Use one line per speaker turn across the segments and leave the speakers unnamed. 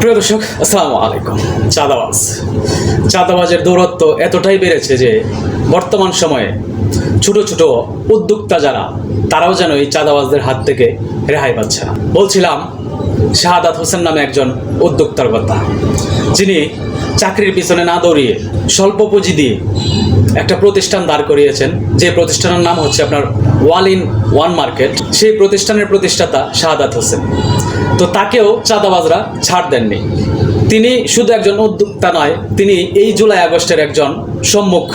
প্রিয় দর্শক, আসসালামু আলাইকুম। চাঁদাবাজ। চাঁদাবাজের দৌরত্ব এতটাই বেড়েছে যে বর্তমান সময়ে ছোট ছোট উদ্যোক্তা যারা, তারাও যেন এই চাঁদাবাজদের হাত থেকে রেহাই পাচ্ছে না। বলছিলাম শাহাদাত হোসেন নামে একজন উদ্যোক্তার কথা যিনি চাকরির পিছনে না দৌড়িয়ে স্বল্প পুঁজি দিয়ে একটা প্রতিষ্ঠান দাঁড় করিয়েছেন। যে প্রতিষ্ঠানের নাম হচ্ছে আপনার ওয়াল ইন ওয়ান মার্কেট। সেই প্রতিষ্ঠানের প্রতিষ্ঠাতা শাহাদাত হোসেন। তো তাকেও চাঁদাবাজরা ছাড় দেননি। তিনি শুধু একজন উদ্যোক্তা নয়, তিনি এই জুলাই আগস্টের একজন সম্মুখ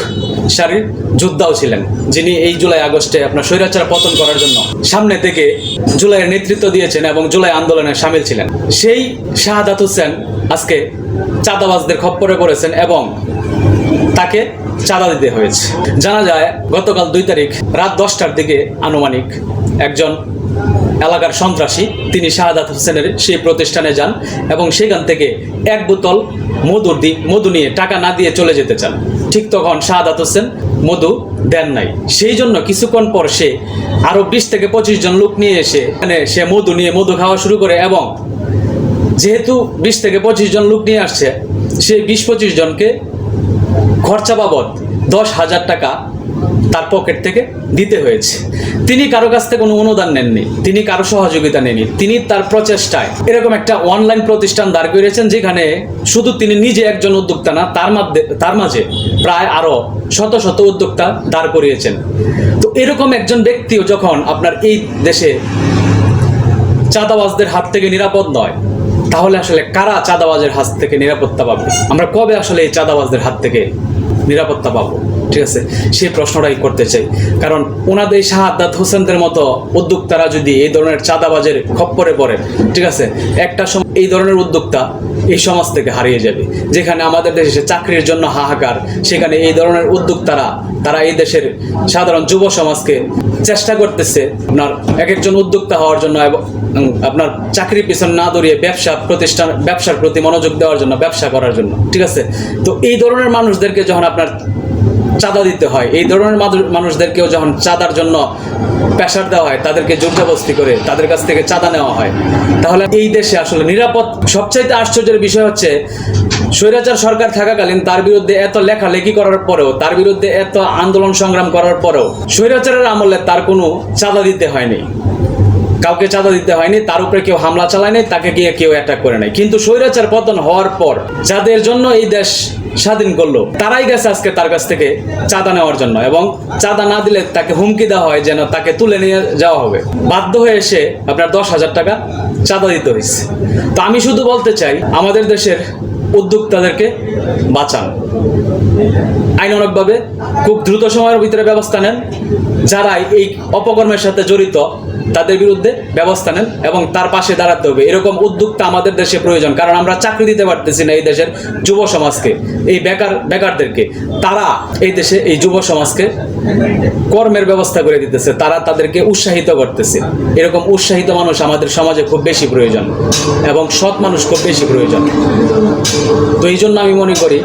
সারির যোদ্ধাও ছিলেন, যিনি এই জুলাই আগস্টে আপনার স্বৈরাচার পতন করার জন্য সামনে থেকে জুলাইয়ের নেতৃত্ব দিয়েছেন এবং জুলাই আন্দোলনে সামিল ছিলেন। সেই শাহাদাত হোসেন আজকে চাঁদাবাজদের খপ্পরে পড়েছেন এবং তাকে চাঁদা দিতে হয়েছে। জানা যায়, গতকাল দুই তারিখ রাত দশটার দিকে আনুমানিক একজন এলাকার সন্ত্রাসী, তিনি শাহাদাত হোসেনের সেই প্রতিষ্ঠানে যান এবং সেখান থেকে এক বোতল মধুর দি, মধু নিয়ে টাকা না দিয়ে চলে যেতে চান। ঠিক তখন শাহাদাত হোসেন মধু দেন নাই। সেই জন্য কিছুক্ষণ পর সে আরও বিশ থেকে পঁচিশ জন লোক নিয়ে এসে মানে সে মধু নিয়ে মধু খাওয়া শুরু করে এবং যেহেতু বিশ থেকে পঁচিশ জন লোক নিয়ে আসছে সেই বিশ পঁচিশ জনকে খরচা বাবদ দশ হাজার টাকা তার পকেট থেকে দিতে হয়েছে। তিনি কারও কাছ থেকে কোনো অনুদান নেননি, তিনি কারও সহযোগিতা নেননি, তিনি তার প্রচেষ্টায় এরকম একটা অনলাইন প্রতিষ্ঠান দাঁড় করিয়েছেন যেখানে শুধু তিনি নিজে একজন উদ্যোক্তা না, তার মধ্যে তার মাঝে প্রায় আরও শত শত উদ্যোক্তা দাঁড় করিয়েছেন। তো এরকম একজন ব্যক্তিও যখন আপনার এই দেশে চাঁদাবাজদের হাত থেকে নিরাপদ নয়, তাহলে আসলে কারা চাঁদাবাজের হাত থেকে নিরাপত্তা পাবে? আমরা কবে আসলে এই চাঁদাবাজদের হাত থেকে নিরাপত্তা পাবো, ঠিক আছে? সেই প্রশ্নটাই করতে চাই। কারণ ওনাদের শাহাদাত হোসেনদের মতো উদ্যোক্তারা যদি এই ধরনের চাঁদাবাজের খপ্পরে পড়ে ঠিক আছে? একটা সময় এই ধরনের উদ্যোক্তা এই সমাজ থেকে হারিয়ে যাবে। যেখানে আমাদের দেশে চাকরির জন্য হাহাকার, সেখানে এই ধরনের উদ্যোক্তারা, তারা এই দেশের সাধারণ যুব সমাজকে চেষ্টা করতেছে আপনার এক একজন উদ্যোক্তা হওয়ার জন্য এবং আপনার চাকরির পিছনে না দৌড়িয়ে ব্যবসা প্রতিষ্ঠান, ব্যবসার প্রতি মনোযোগ দেওয়ার জন্য, ব্যবসা করার জন্য, ঠিক আছে? তো এই ধরনের মানুষদেরকে যখন আপনার চাঁদা দিতে হয়। এই ধরনের মানুষদেরকেও যখন চাঁদার জন্য প্রেশার দেওয়া হয়, তাদেরকে জোরজবস্তি করে তাদের কাছ থেকে চাঁদা নেওয়া হয়। তাহলে এই দেশে আসলে নিরাপদ সবচাইতে আশ্চর্যের বিষয় হচ্ছে, স্বৈরাচার সরকার থাকাকালীন তার বিরুদ্ধে এত লেখালেখি করার পরেও, তার বিরুদ্ধে এত আন্দোলন সংগ্রাম করার পরেও, স্বৈরাচারের আমলে তার কোনো চাঁদা দিতে হয়নি। কাউকে চাঁদা দিতে হয়নি, তার উপরে কেউ হামলা চালায় চালায়নি, তাকে গিয়ে কেউ অ্যাটাক করে নাই। কিন্তু স্বৈরাচার পতন হওয়ার পর যাদের জন্য এই দেশ স্বাধীন করল, তারাই গেছে আজকে তার কাছ থেকে চাঁদা নেওয়ার জন্য এবং চাঁদা না দিলে তাকে হুমকি দেওয়া হয় যেন তাকে তুলে নিয়ে যাওয়া হবে। বাধ্য হয়ে এসে আপনার দশ হাজার টাকা চাঁদা দিতে হয়েছে। তো আমি শুধু বলতে চাই, আমাদের দেশের উদ্যোক্তাদেরকে বাঁচান। আইনানুগভাবে খুব দ্রুত সময়ের ভিতরে ব্যবস্থা নেন যারা এই অপকর্মের সাথে জড়িত, তাদের বিরুদ্ধে ব্যবস্থা নেন এবং তার পাশে দাঁড়াতে হবে। এরকম উদ্যোক্তা আমাদের দেশে প্রয়োজন, কারণ আমরা চাকরি দিতে পারতেছি না এই দেশের যুব সমাজকে, এই বেকার, বেকারদেরকে। তারা এই দেশে, এই যুব সমাজকে কর্মের ব্যবস্থা করে দিতেছে, তারা তাদেরকে উৎসাহিত করতেছে। এরকম উৎসাহিত মানুষ আমাদের সমাজে খুব বেশি প্রয়োজন এবং সৎ মানুষ খুব বেশি প্রয়োজন। তো এই জন্য আমি মনে করি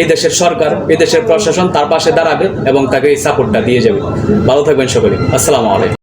এই দেশের সরকার, এই দেশের প্রশাসন তার পাশে দাঁড়াবে এবং তাকে এই সাপোর্টটা দিয়ে যাবে। ভালো থাকবেন সকলে। আসসালামু আলাইকুম।